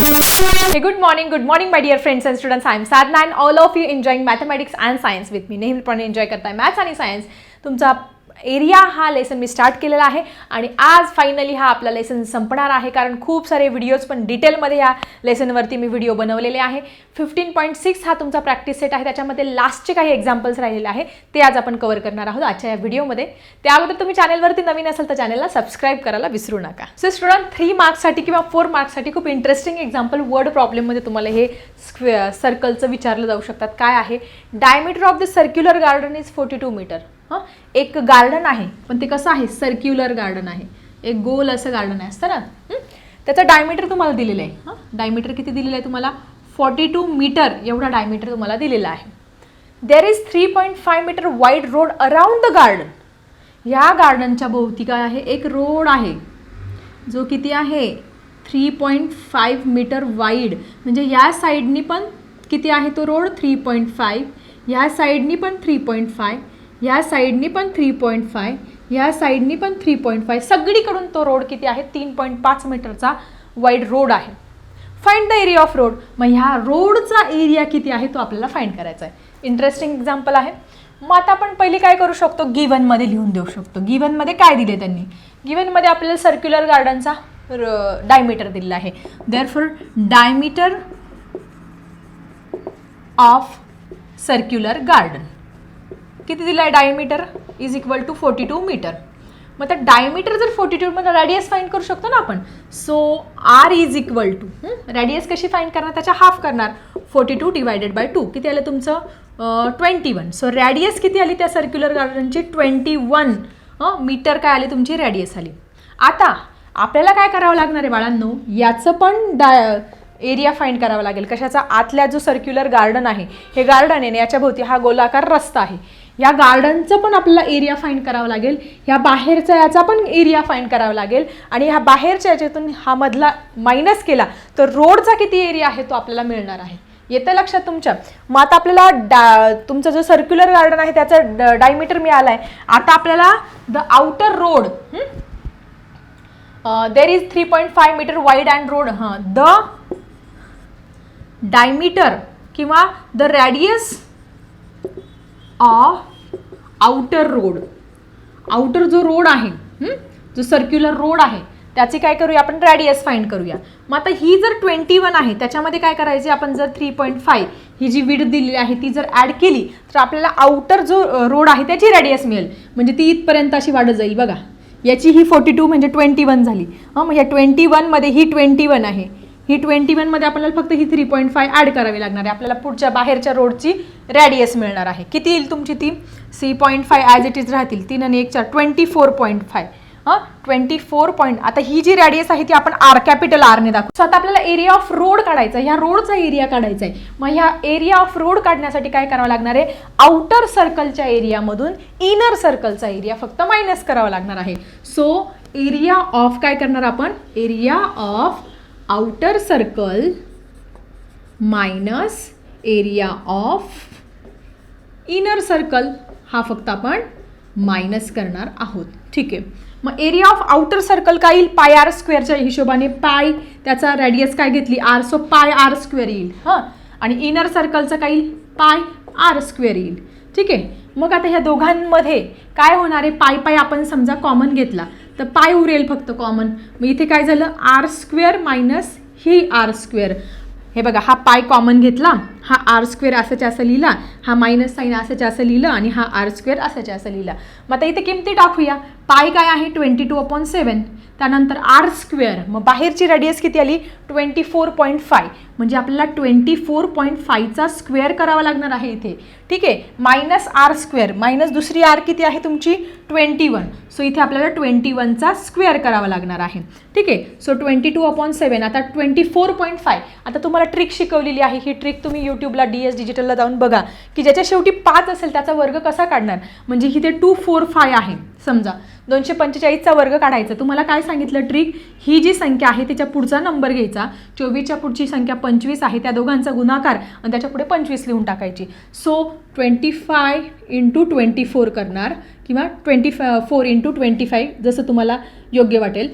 Hey, good morning, good morning, my dear friends and students. I am Sadna and all of you enjoying mathematics and science with me. नेहमीप्रमाणे enjoy करताय maths आणि science तुमचा area हा lesson मी start केलेला आहे. आणि आज फायनली हा आपला लेसन संपणार आहे. कारण खूप सारे व्हिडिओज पण डिटेलमध्ये ह्या लेसनवरती मी व्हिडिओ बनवलेले आहे. फिफ्टीन पॉईंट सिक्स हा तुमचा प्रॅक्टिस सेट आहे. त्याच्यामध्ये लास्टचे काही एक्झाम्पल्स राहिलेले आहे. ते आज आपण कवर करणार आहोत आजच्या या व्हिडिओमध्ये त्या अगोदर तुम्ही चॅनलवरती नवीन असाल तर चॅनलला सबस्क्राईब करायला विसरू नका. सो स्टुडंट थ्री मार्क्ससाठी किंवा फोर मार्क्ससाठी खूप इंटरेस्टिंग एक्झाम्पल वर्ड प्रॉब्लेममध्ये तुम्हाला हे स्क्वे सर्कलचं विचारलं जाऊ शकतात. काय आहे? Diameter of the circular garden is forty two metre हां? एक गार्डन आहे पण ते कसं आहे? सर्क्युलर गार्डन आहे. एक गोल असं गार्डन आहे. असतं ना? त्याचं डायमीटर तुम्हाला दिलेलं आहे. हां? डायमीटर किती दिलेलं आहे तुम्हाला? फॉर्टी टू मीटर एवढा डायमीटर तुम्हाला दिलेला आहे. There is three point five metre wide road around the garden ह्या गार्डनच्या भोवती काय आहे? एक रोड आहे. जो किती आहे? Three point five metre wide म्हणजे या साईडनी पण किती आहे तो रोड थ्री पॉईंट फाईव्ह ह्या साईडनी पण थ्री पॉईंट फाय ह्या साईडनी पण थ्री पॉईंट फाय ह्या साईडनी पण थ्री पॉईंट फाय सगळीकडून तो रोड किती आहे? तीन पॉईंट पाच मीटरचा वाईड रोड आहे. Find the area of road मग ह्या रोडचा एरिया किती आहे? तो आपल्याला फाइंड करायचा आहे. इंटरेस्टिंग एक्झाम्पल आहे. मग आता आपण पहिली काय करू शकतो? गिवनमध्ये लिहून देऊ शकतो. गिवनमध्ये काय दिले त्यांनी? गिवनमध्ये आपल्याला सर्क्युलर गार्डनचा डायमीटर दिलेला आहे. Therefore diameter of circular garden किती दिलं आहे diameter is equal to forty two metre मग त्या डायमीटर जर फोर्टी टू मध्ये रॅडियस फाईंड करू शकतो ना आपण so R is equal to radius कशी फाईंड करणार? त्याच्या हाफ करणार. Forty two divided by two किती आलं तुमचं? ट्वेंटी वन सो रॅडियस किती आली त्या सर्क्युलर गार्डनची ट्वेंटी वन मीटर काय आली तुमची? रॅडियस आली. आता आपल्याला काय करावं लागणार आहे बाळांनो? याचं पण डाय एरिया फाईंड करावा लागेल. कशाचा? आतल्या जो सर्क्युलर गार्डन आहे हे गार्डन आहे याच्या भोवती हा गोलाकार रस्ता आहे. या गार्डनचं पण आपल्याला एरिया फाईंड करावा लागेल. ह्या बाहेरचा याचा पण एरिया फाईंड करावा लागेल. आणि ह्या बाहेरच्या याच्यातून हा मधला मायनस केला तर रोडचा किती एरिया आहे तो आपल्याला मिळणार आहे. येतं लक्षात तुमच्या? मग आता आपल्याला डा तुमचं जो सर्क्युलर गार्डन आहे त्याचा डायमीटर मिळाला आहे आता आपल्याला the outer road there is three point five metre wide and road हां द डायमीटर किंवा the radius of outer road outer जो रोड आहे जो सर्क्युलर रोड आहे त्याचे काय करूया आपण? रॅडियस फाईंड करूया. मग आता ही जर ट्वेंटी वन आहे त्याच्यामध्ये काय करायचे? आपण जर थ्री पॉईंट फाय ही जी विड दिलेली आहे ती जर ॲड केली तर आपल्याला आउटर जो रोड आहे त्याची रॅडियस मिळेल. म्हणजे ती इथपर्यंत अशी वाढत जाईल बघा. याची ही फोर्टी टू म्हणजे ट्वेंटी वन झाली. हां मग या ट्वेंटी वनमध्ये ही ट्वेंटी वन आहे. ही ट्वेंटी वनमध्ये आपल्याला फक्त ही थ्री पॉईंट फाय ॲड करावी लागणार आहे. आपल्याला पुढच्या बाहेरच्या रोडची रॅडियस मिळणार आहे. किती येईल तुमची ती? C point five as it is राहतील. तीन आणि एक चार ट्वेंटी फोर पॉईंट फाय हां? ट्वेंटी फोर पॉईंट आता ही जी रॅडियस आहे ती आपण आर कॅपिटल आरने दाखवू. सो आता आपल्याला एरिया ऑफ रोड काढायचा आहे. ह्या रोडचा एरिया काढायचा आहे. मग ह्या एरिया ऑफ रोड काढण्यासाठी काय करावं लागणार आहे? आउटर सर्कलच्या एरियामधून इनर सर्कलचा एरिया फक्त मायनस करावा लागणार आहे. सो एरिया ऑफ काय करणार आपण? Area of outer circle minus area of inner circle हा फक्त आपण मायनस करणार आहोत. ठीक आहे. मग एरिया ऑफ आउटर सर्कल काय येईल? पाय आर स्क्वेअरच्या हिशोबाने पाय त्याचा रॅडियस काय घेतली? R so pi R square येईल. हां? आणि इनर सर्कलचं काय येईल? पाय आर स्क्वेअर येईल. ठीक आहे. मग आता ह्या दोघांमध्ये काय होणार आहे? पाय पाय आपण समजा कॉमन घेतला. तर पाय उरेल फक्त कॉमन मग इथे काय झालं? आर स्क्वेअर मायनस ही आर स्क्वेअर हे बघा हा पाय कॉमन घेतला हा आर स्क्वेअर असाच्या असं लिहिला हा मायनस साईन असाच्या असं लिहिलं आणि हा आर स्क्वेअर असाच्या असं लिहिला. मग आता इथे किमती टाकूया. पाय काय आहे? ट्वेंटी टू अपॉन सेवन त्यानंतर आर स्क्वेअर मग बाहेरची रेडियस किती आली? ट्वेंटी फोर पॉईंट फाय म्हणजे आपल्याला ट्वेंटी फोर पॉईंट फायचा स्क्वेअर करावा लागणार आहे इथे. ठीक आहे? मायनस आर स्क्वेअर मायनस दुसरी आर किती आहे तुमची? ट्वेंटी वन सो इथे आपल्याला ट्वेंटी वनचा स्क्वेअर करावा लागणार आहे. ठीक आहे? So twenty two upon seven आता ट्वेंटी फोर पॉईंट फाय आता तुम्हाला ट्रिक शिकवलेली आहे. ही ट्रिक तुम्ही यूट्यूबला डी एस डिजिटलला जाऊन बघा. की ज्याच्या शेवटी पाच असेल त्याचा वर्ग कसा काढणार? म्हणजे इथे टू फोर फाय आहे. समजा. दोनशे पंचेचाळीसचा वर्ग काढायचा. तुम्हाला काय सांगितलं ट्रिक? ही जी संख्या आहे त्याच्या पुढचा नंबर घ्यायचा. चोवीसच्या पुढची संख्या पंचवीस आहे त्या दोघांचा गुणाकार आणि त्याच्या पुढे पंचवीस लिहून टाकायची. So twenty five into twenty four करणार किंवा ट्वेंटी फा फोर इंटू ट्वेंटी फाय जसं तुम्हाला योग्य वाटेल.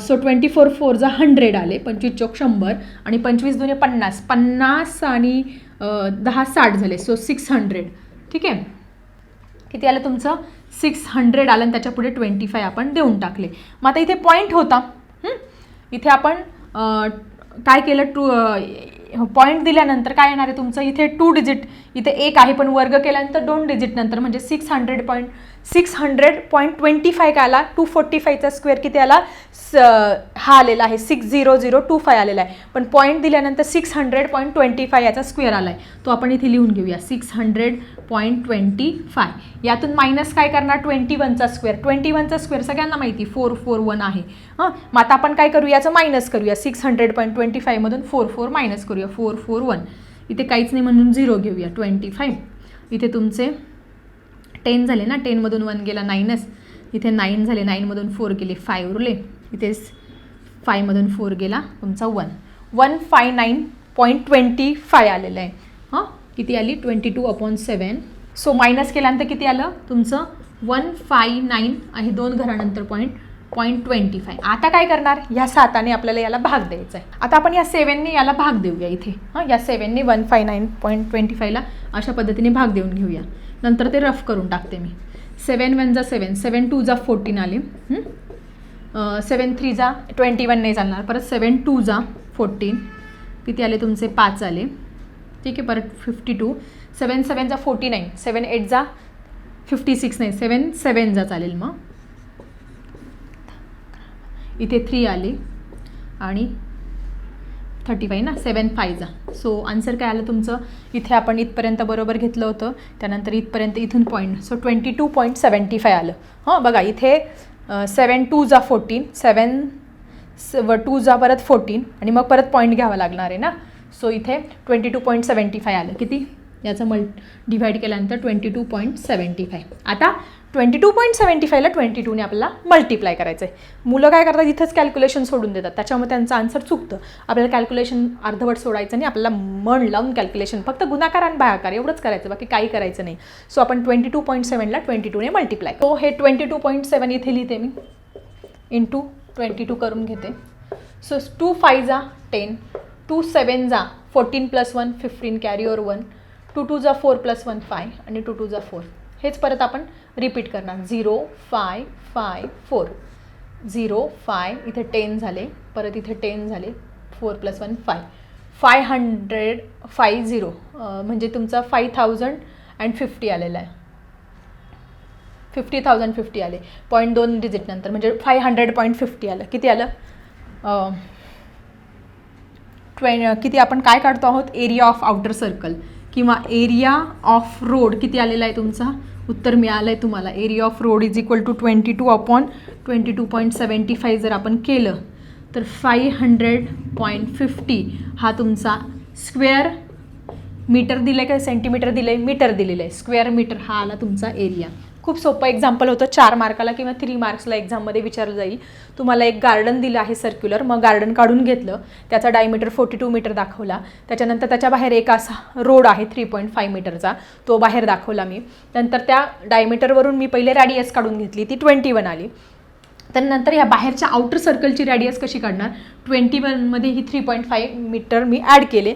सो ट्वेंटी फोर फोर जा हंड्रेड आले पंचवीस चौक शंभर आणि पंचवीस दोन्ही पन्नास. पन्नास आणि दहा साठ झाले सो सिक्स हंड्रेड ठीक आहे? किती आलं तुमचं? सिक्स हंड्रेड आलं आणि त्याच्या पुढे ट्वेंटी फाय आपण देऊन टाकले. मग आता इथे पॉईंट होता. इथे आपण काय केलं? टू पॉईंट दिल्यानंतर काय येणार आहे तुमचं? इथे टू डिजिट इथे एक आहे पण वर्ग केल्यानंतर दोन डिजिट नंतर म्हणजे six hundred point six hundred point twenty five काय आला? टू फोर्टी फायचा स्क्वेअर किती आला? स हा आलेला आहे. Six zero zero two five आलेला आहे. पण पॉईंट दिल्यानंतर six hundred point twenty five याचा स्क्वेअर आला आहे तो आपण इथे लिहून घेऊया. Six hundred point twenty five. यातून मायनस काय करणार? ट्वेंटी वनचा स्क्वेअर ट्वेंटी वनचा स्क्वेअर सगळ्यांना माहिती. फोर फोर वन आहे. हां? मग आता आपण काय करू याचं मायनस करूया. सिक्स हंड्रेड पॉईंट ट्वेंटी फायमधून फोर फोर मायनस करूया. फोर फोर वन इथे काहीच नाही म्हणून झिरो घेऊया. ट्वेंटी फाईव्ह इथे तुमचे टेन झाले ना टेनमधून वन गेला नाईनच. इथे नाईन झाले नाईनमधून फोर गेले फाय उरले. इथे फायमधून फोर गेला तुमचा one. One five nine point twenty five आलेलं आहे. हां? किती आली? Twenty two upon seven so minus केल्यानंतर किती आलं? तुमचं वन फाय नाईन आहे दोन घरानंतर पॉईंट पॉईंट ट्वेंटी फाय. आता काय करणार? ह्या साताने आपल्याला याला भाग द्यायचा आहे. आता आपण या सेवनने याला भाग देऊया इथे. हां? या सेवनने one five nine point twenty फायला अशा पद्धतीने भाग देऊन घेऊया. नंतर ते रफ करून टाकते मी. सेवन वन जा सेवन सेवन टू जा फोर्टीन आले. सेवन थ्री जा ट्वेंटी वन नाही चालणार. परत सेवन टू जा फोर्टीन किती आले तुमचे? पाच आले. ठीक आहे परत फिफ्टी टू सेवन सेवन जा फोर्टी नाईन सेवन एट जा फिफ्टी सिक्स नाही. सेवन सेवन जा चालेल मग. इथे थ्री आले. आणि थर्टी फाईव्ह ना? सेवन फायजा सो आन्सर काय आलं तुमचं? इथे आपण इथपर्यंत बरोबर घेतलं होतं. त्यानंतर इथपर्यंत इथून point so twenty two point seventy five आलं. हं बघा इथे सेवन टू जा फोर्टीन सेवन व टू जा परत फोर्टीन आणि मग परत पॉईंट घ्यावा लागणार आहे ना? सो इथे twenty two point seventy five आलं. किती? याचं मल् डिवाईड केल्यानंतर twenty two point seventy five आता ट्वेंटी टू पॉईंट सेवन्टी फायला ट्वेंटी टूने आपल्याला मल्टिप्लाय करायचं आहे मुलं काय करतात? इथंच कॅल्क्युलेशन सोडून देतात. त्याच्यामुळे त्यांचं आन्सर चुकतं. आपल्याला कॅल्क्युलेशन अर्धवट सोडायचं नाही. आपल्याला मन लावून कॅल्क्युलेशन फक्त गुणाकार आणि भागाकार एवढंच करायचं. बाकी काही करायचं नाही. सो आपण ट्वेंटी टू पॉईंट सेवनला ट्वेंटी टूने मल्टिप्लाय सो हे ट्वेंटी टू पॉईंट सेवन इथे लिहिते मी. इंटू ट्वेंटी टू करून घेते. सो टू फाय जा टेन टू सेवन जा fourteen plus one fifteen carry or one two two जा फोर प्लस वन फाय आणि टू टू जा फोर हेच परत आपण रिपीट करणार. Zero five five four zero five इथे टेन झाले. परत इथे टेन झाले. Four plus one five five hundred five zero म्हणजे तुमचा फाय थाउजंड अँड फिफ्टी आलेला आहे. फिफ्टी थाउजंड फिफ्टी आले. पॉईंट दोन डिजिट नंतर म्हणजे फाय हंड्रेड पॉईंट फिफ्टी आलं. किती आलं? ट्वेन किती आपण काय काढतो आहोत? एरिया ऑफ आउटर सर्कल किंवा एरिया ऑफ रोड किती आलेला आहे तुमचा? उत्तर मिळालं आहे तुम्हाला. Area of road is equal to twenty two upon twenty two point seventy five जर आपण केलं तर फाईव्ह हंड्रेड पॉईंट फिफ्टी हा तुमचा स्क्वेअर मीटर दिलं आहे का सेंटीमीटर दिलं आहे मीटर दिलेलं आहे. स्क्वेअर मीटर हा आला तुमचा एरिया खूप सोपं एक्झाम्पल होतं. चार मार्काला किंवा थ्री मार्क्सला एक्झाममध्ये विचारलं जाईल. तुम्हाला एक गार्डन दिलं आहे सर्क्युलर मग गार्डन काढून घेतलं. त्याचा डायमीटर फोर्टी टू मीटर दाखवला. त्याच्यानंतर त्याच्या बाहेर एक असा रोड आहे थ्री पॉईंट फाय मीटरचा तो बाहेर दाखवला मी. नंतर त्या डायमीटरवरून मी पहिले रॅडियस काढून घेतली. ती ट्वेंटी वन आली. तर नंतर ह्या बाहेरच्या आउटर सर्कलची रॅडियस कशी काढणार? ट्वेंटी वनमध्ये ही थ्री पॉईंट फाय मीटर मी ॲड केले.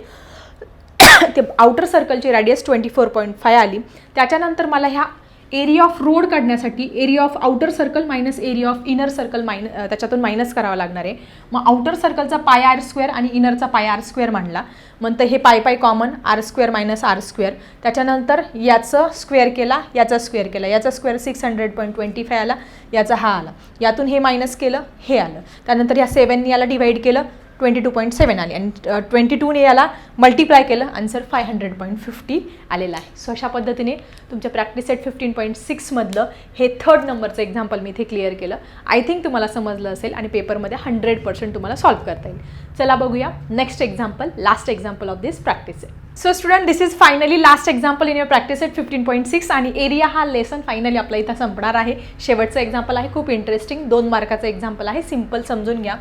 ते outer सर्कलची radius twenty four point five आली. त्याच्यानंतर मला ह्या एरिया ऑफ रोड काढण्यासाठी area of outer circle minus area of inner circle मायन त्याच्यातून मायनस करावा लागणार आहे. मग आउटर सर्कलचा पाय आर स्क्वेअर आणि इनरचा पाय आर स्क्वेअर मांडला नंतर हे pi pi common r square minus r square त्याच्यानंतर याचं स्क्वेअर केला याचा स्क्वेअर केला. याचा square six hundred point twenty five आला याचा हा आला. यातून हे मायनस केलं हे आलं. त्यानंतर या सेवननी याला डिवाईड केलं ट्वेंटी टू पॉईंट सेवन आली. आणि ट्वेंटी टूने याला मल्टिप्लाय केलं. Answer five hundred point fifty आलेला आहे. सो अशा पद्धतीने तुमच्या प्रॅक्टिस सेट फिफ्टीन पॉईंट सिक्समधलं हे थर्ड नंबरचं एक्झाम्पल मी इथे क्लिअर केलं. आय थिंक तुम्हाला समजलं असेल आणि पेपरमध्ये हंड्रेड पर्सेंट तुम्हाला सॉल्व करता येईल. चला बघूया next example last example of this practice set so student this is finally last example in your practice set fifteen point six आणि एरिया हा लेसन फायनली आपला इथं संपणार आहे. शेवटचं एक्झाम्पल आहे खूप इंटरेस्टिंग दोन मार्काचं एक्झाम्पल आहे. सिंपल समजून घ्या.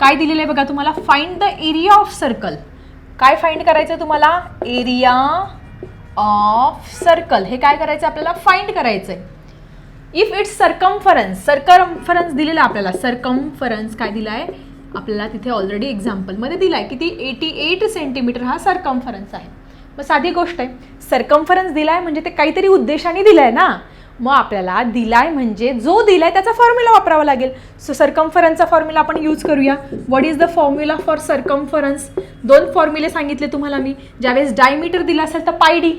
काय दिलेलं आहे बघा तुम्हाला? Find the area of circle काय फाइंड करायचं तुम्हाला? एरिया ऑफ सर्कल हे काय करायचं आपल्याला? फाइंड करायचं आहे इफ इट्स सरकमफरन्स सरकमफरन्स दिलेला आपल्याला. सरकमफरन्स काय दिला आहे आपल्याला तिथे ऑलरेडी एक्झाम्पलमध्ये दिला आहे किती एटी एट सेंटीमीटर हा सरकमफरन्स आहे. मग साधी गोष्ट आहे. सरकमफरन्स दिला आहे म्हणजे ते काहीतरी उद्देशाने दिलं आहे ना? मग आपल्याला दिलाय म्हणजे जो दिलाय त्याचा फॉर्म्युला वापरावा लागेल. सो सरकमफरन्सचा फॉर्म्युला आपण यूज करूया. What is the formula for circumference दोन फॉर्म्युले सांगितले तुम्हाला मी. ज्यावेळेस डायमीटर दिला असेल तर पाय डी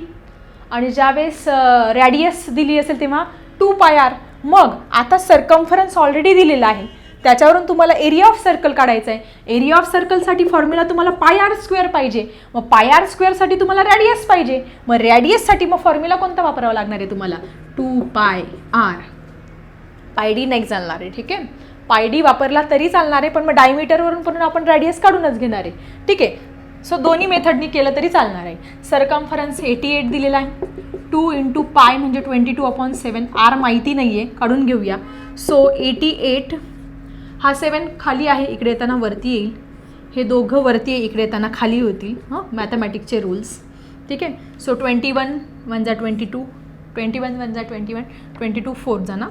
आणि ज्यावेळेस रॅडियस दिली असेल तेव्हा टू पाय आर मग आता सरकमफरन्स ऑलरेडी दिलेला आहे. त्याच्यावरून तुम्हाला एरिया ऑफ सर्कल काढायचा आहे. एरिया ऑफ सर्कलसाठी फॉर्म्युला तुम्हाला पाय आर स्क्वेअर पाहिजे. मग पाय आर स्क्वेअरसाठी तुम्हाला रॅडियस पाहिजे. मग रॅडियससाठी मग फॉर्म्युला कोणता वापरावा लागणार आहे तुम्हाला? To pi R. पाय डी नाही चालणार आहे ठीक आहे? पाय डी वापरला तरी चालणार आहे पण मग डायमीटरवरून पण आपण रॅडियस काढूनच घेणार. आहे ठीक आहे? सो दोन्ही मेथडनी केलं तरी चालणार. आहे सरकमफरन्स एटी एट दिलेला आहे. टू इंटू पाय म्हणजे twenty two upon seven r माहिती नाही आहे काढून घेऊया. सो एटी एट हा सेवन खाली आहे इकडे येताना वरती येईल. हे दोघं वरती आहे इकडे येताना खाली होतील. हां? मॅथमॅटिकचे रूल्स ठीक आहे? सो ट्वेंटी वन वन जा twenty two twenty one one जा twenty one twenty two four जा ना?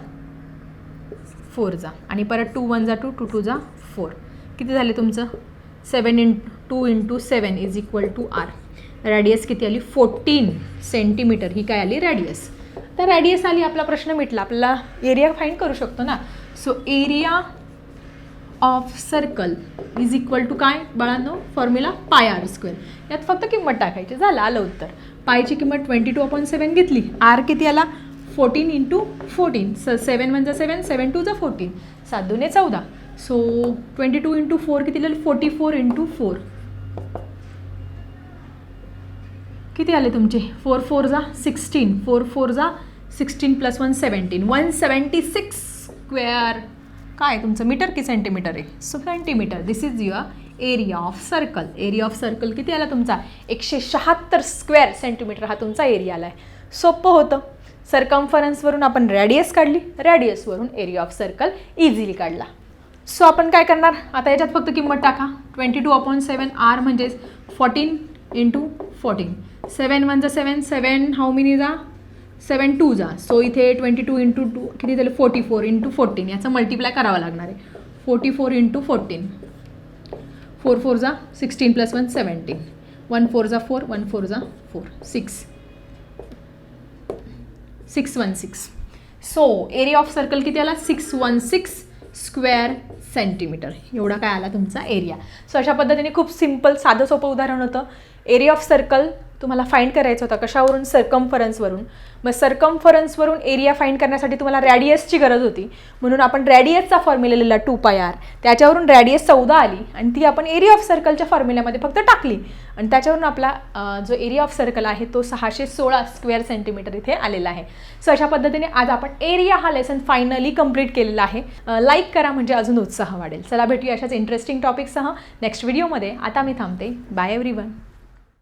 फोर जा. आणि परत टू वन जा टू टू टू जा फोर. किती झाले तुमचं? Seven in two into seven is equal to r radius किती आली? फोर्टीन सेंटीमीटर ही काय आली? रॅडियस तर रॅडियस आली आपला प्रश्न मिटला. आपला एरिया फाईंड करू शकतो ना? So area of circle is equal to काय? बाळांनो फॉर्म्युला पाय आर स्क्वेअर यात फक्त किंमत टाकायची. झालं आलं उत्तर. पायची किंमत ट्वेंटी टू अपॉन सेवन घेतली. आर किती आला? फोर्टीन इंटू फोर्टीन स सेवन वन जा सेवन सेवन टू जा फोर्टीन सात दोने चौदा. So twenty two into four किती आले? फोर्टी फोर इंटू फोर किती आले तुमचे? फोर फोर जा सिक्स्टीन फोर फोर जा sixteen plus one seventeen one seventy six square काय तुमचं? मीटर की सेंटीमीटर आहे? So centimetre this is your area of circle area of circle किती आला तुमचा? एकशे शहात्तर स्क्वेअर सेंटीमीटर हा तुमचा एरिया आला आहे सोपं होतं. सरकम्फरन्सवरून आपण रॅडियस काढली. रॅडियसवरून एरिया ऑफ सर्कल इझिली काढला. सो आपण काय करणार? आता याच्यात फक्त किंमत टाका. Twenty two upon seven r म्हणजेच fourteen into fourteen seven one जा सेवन सेवन हाऊ मिनी जा? सेवन टू जा. सो इथे ट्वेंटी टू इंटू टू किती झालं? फोर्टी फोर इंटू फोर्टीन याचं मल्टिप्लाय करावं लागणार आहे. Forty four into fourteen four four जा sixteen plus one seventeen one four जा फोर वन फोर जा four six six one six so area of circle किती आला? Six one six square centimetre एवढा काय आला तुमचा एरिया सो अशा पद्धतीने खूप सिंपल साधं सोपं उदाहरण होतं. एरिया ऑफ सर्कल तुम्हाला फाईंड करायचं होता कशावरून? सरकमफरन्सवरून मग सरकमफरन्सवरून एरिया फाईंड करण्यासाठी तुम्हाला रॅडियसची गरज होती. म्हणून आपण रॅडियसचा फॉर्म्युला लिहिला टू पाय आर त्याच्यावरून रॅडियस चौदा आली आणि ती आपण एरिया ऑफ सर्कलच्या फॉर्म्युल्यामध्ये फक्त टाकली. आणि त्याच्यावरून आपला जो एरिया ऑफ सर्कल आहे तो सहाशे सोळा स्क्वेअर सेंटीमीटर इथे आलेला आहे. सो अशा पद्धतीने आज आपण एरिया हा लेसन फायनली कंप्लीट केलेला आहे. लाईक करा म्हणजे अजून उत्साह वाढेल. चला भेटूया अशाच इंटरेस्टिंग टॉपिकसह नेक्स्ट व्हिडिओमध्ये आता मी थांबते. Bye every one